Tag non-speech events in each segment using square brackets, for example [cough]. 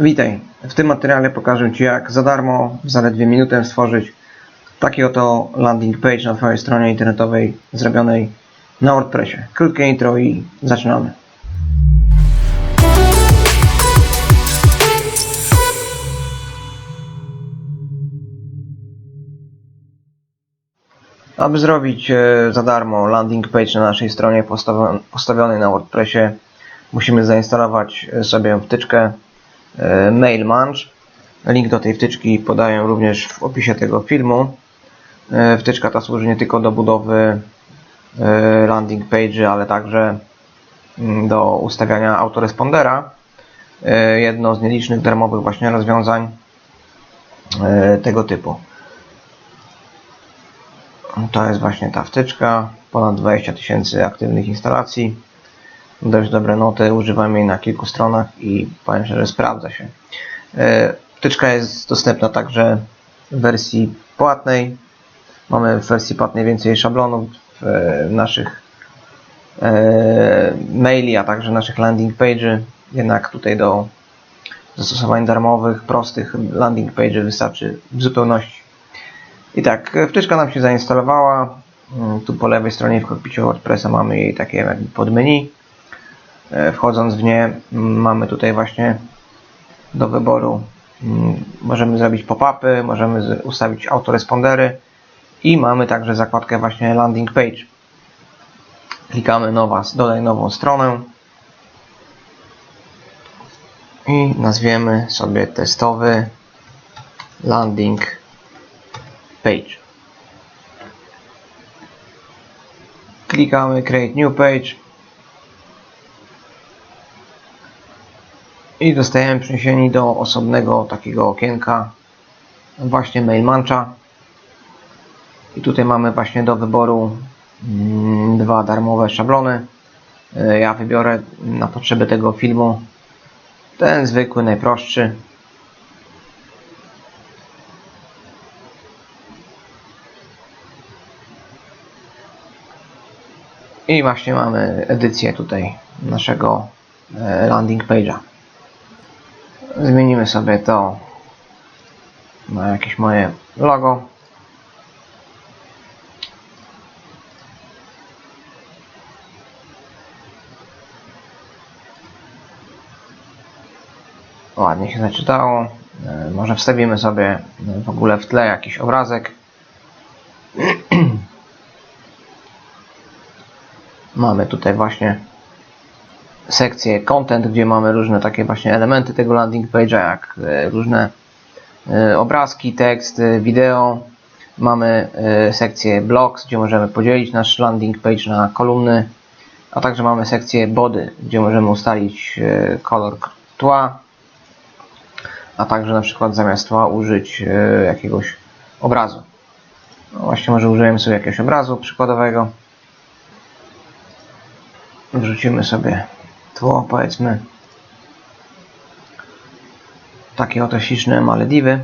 Witaj. W tym materiale pokażę Ci jak za darmo, w zaledwie minutę stworzyć taki oto landing page na Twojej stronie internetowej zrobionej na WordPressie. Krótkie intro i zaczynamy. Aby zrobić e, za darmo landing page na naszej stronie postawion- postawionej na WordPressie, musimy zainstalować e, sobie wtyczkę e, Mail Munch. Link do tej wtyczki podaję również w opisie tego filmu. E, Wtyczka ta służy nie tylko do budowy e, landing page, ale także mm, do ustawiania autorespondera. Jedno z nielicznych darmowych właśnie rozwiązań tego typu. To jest właśnie ta wtyczka. Ponad 20 tysięcy aktywnych instalacji. Dość dobre noty. Używam jej na kilku stronach i powiem szczerze, sprawdza się. E, Wtyczka jest dostępna także w wersji płatnej. Mamy w wersji płatnej więcej szablonów w e, naszych e, maili, a także naszych landing page'y. Jednak tutaj do zastosowań darmowych, prostych landing page'y wystarczy w zupełności. I tak, wtyczka nam się zainstalowała. Mm, Tu po lewej stronie w kokpicie WordPressa mamy jej takie jakby podmenu. E, Wchodząc w nie mamy tutaj właśnie do wyboru mm, możemy zrobić pop-upy, możemy ustawić autorespondery i mamy także zakładkę właśnie landing page. Klikamy nowa, dodaj nową stronę i nazwiemy sobie testowy landing page. Klikamy Create New Page i dostajemy przeniesieni do osobnego takiego okienka właśnie Mail Mancha. I tutaj mamy właśnie do wyboru mm, dwa darmowe szablony. E, Ja wybiorę na potrzeby tego filmu ten zwykły, najprostszy. I właśnie mamy edycję tutaj naszego e, landing page'a. Zmienimy sobie to na jakieś moje logo. Ładnie się zaczytało. E, Może wstawimy sobie w ogóle w tle jakiś obrazek. [clears throat] Mamy tutaj właśnie sekcję content, gdzie mamy różne takie właśnie elementy tego landing page'a, jak e, różne e, obrazki, tekst, wideo. Mamy e, sekcję blogs, gdzie możemy podzielić nasz landing page na kolumny, a także mamy sekcję body, gdzie możemy ustalić kolor tła, a także na przykład zamiast tła użyć jakiegoś obrazu. No właśnie może użyjemy sobie jakiegoś obrazu przykładowego. Wrzucimy sobie tło, powiedzmy takie oto śliczne Malediwy.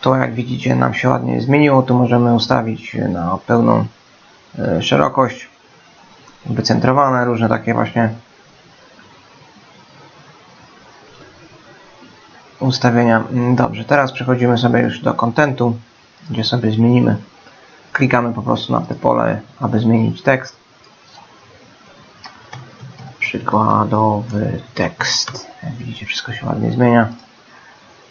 To jak widzicie nam się ładnie zmieniło, tu możemy ustawić na pełną e, szerokość, wycentrowane, różne takie właśnie ustawienia. Mm, Dobrze, teraz przechodzimy sobie już do kontentu, gdzie sobie zmienimy. Klikamy po prostu na te pole, aby zmienić tekst. Przykładowy tekst. Jak widzicie, wszystko się ładnie zmienia.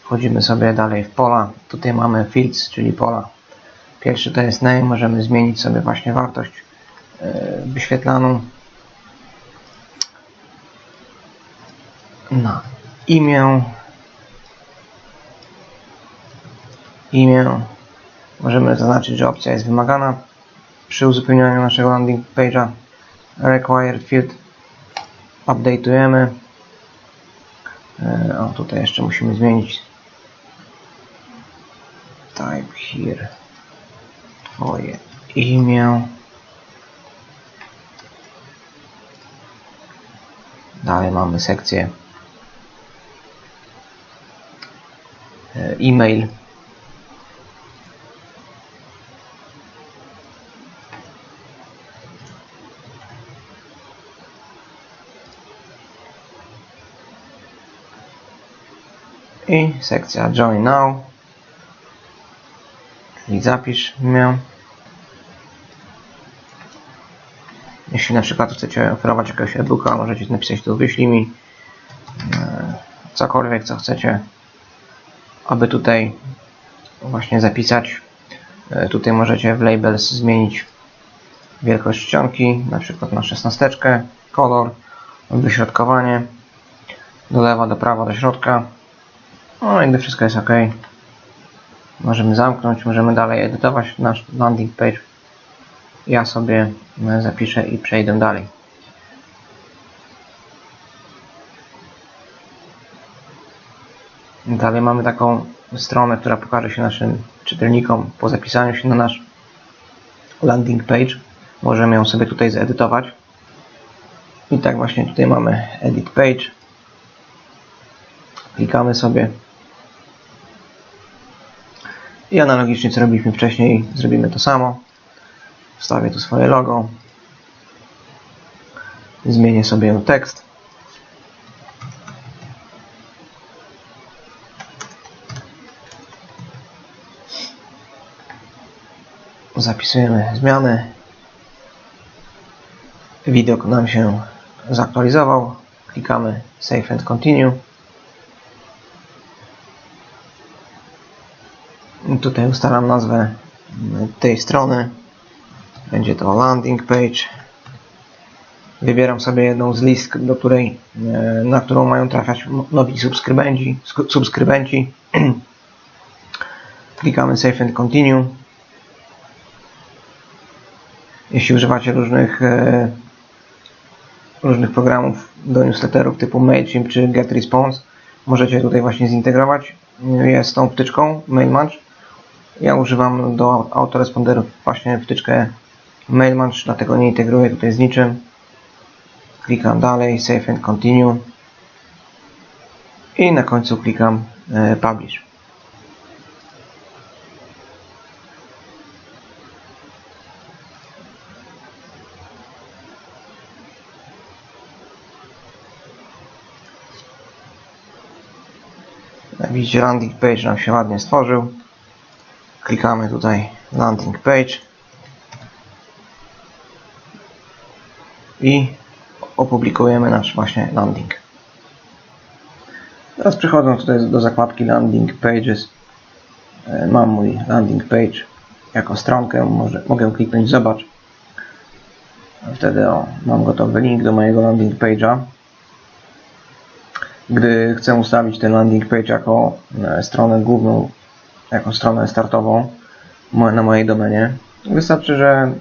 Wchodzimy sobie dalej w pola. Tutaj mamy fields, czyli pola. Pierwszy to jest name. Możemy zmienić sobie właśnie wartość e, wyświetlaną na imię. Imię. Możemy zaznaczyć, że opcja jest wymagana przy uzupełnianiu naszego landing page'a. Required field. Update'ujemy. E, O, tutaj jeszcze musimy zmienić type here Twoje imię. Dalej mamy sekcję e, e-mail. I sekcja Join Now, czyli zapisz mnie. Jeśli na przykład chcecie oferować jakiegoś e-booka, możecie napisać tu wyślij mi e, cokolwiek, co chcecie, aby tutaj właśnie zapisać. E, Tutaj możecie w labels zmienić wielkość czcionki, na przykład na 16, kolor, wyśrodkowanie, do lewa, do prawa, do środka. No i gdy wszystko jest ok, możemy zamknąć, możemy dalej edytować nasz landing page. Ja sobie e, zapiszę i przejdę dalej. Dalej mamy taką stronę, która pokaże się naszym czytelnikom po zapisaniu się na nasz landing page. Możemy ją sobie tutaj zedytować. I tak właśnie tutaj mamy edit page. Klikamy sobie. I analogicznie co robiliśmy wcześniej, zrobimy to samo. Wstawię tu swoje logo. Zmienię sobie tekst. Zapisujemy zmiany. Widok nam się zaktualizował. Klikamy Save and Continue. Tutaj ustalam nazwę tej strony. Będzie to landing page. Wybieram sobie jedną z list, do której, e, na którą mają trafiać nowi subskrybenci. subskrybenci. [clears throat] Klikamy Save and Continue. Jeśli używacie różnych, e, różnych programów do newsletterów typu MailChimp czy GetResponse, możecie tutaj właśnie zintegrować je z tą wtyczką MailMatch. Ja używam do autoresponderów właśnie wtyczkę MailMatch, dlatego nie integruję tutaj z niczym. Klikam dalej, Save and Continue i na końcu klikam e, Publish. Widzicie landing page nam się ładnie stworzył. Klikamy tutaj landing page. I opublikujemy nasz właśnie landing. Teraz przechodząc tutaj do zakładki landing pages. E, mam mój landing page jako stronkę, może, mogę kliknąć zobacz. Wtedy o, mam gotowy link do mojego landing page'a. Gdy chcę ustawić ten landing page jako e, stronę główną, jako stronę startową na mojej domenie, wystarczy, że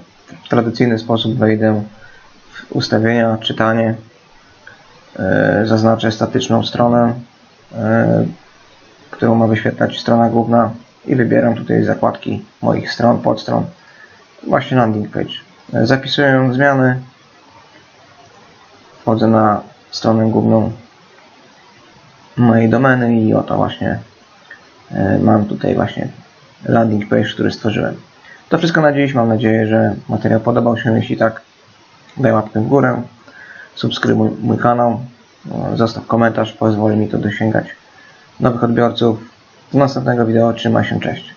w tradycyjny sposób wejdę w ustawienia, czytanie, e, zaznaczę statyczną stronę, e, którą ma wyświetlać strona główna i wybieram tutaj zakładki moich stron, podstron, właśnie landing page. E, Zapisuję zmiany, wchodzę na stronę główną mojej domeny i oto właśnie mam tutaj właśnie landing page, który stworzyłem. To wszystko na dziś. Mam nadzieję, że materiał podobał się. Jeśli tak, daj łapkę w górę, subskrybuj mój kanał, e, zostaw komentarz, pozwoli mi to dosięgać nowych odbiorców. Do następnego wideo. Trzymaj się, cześć.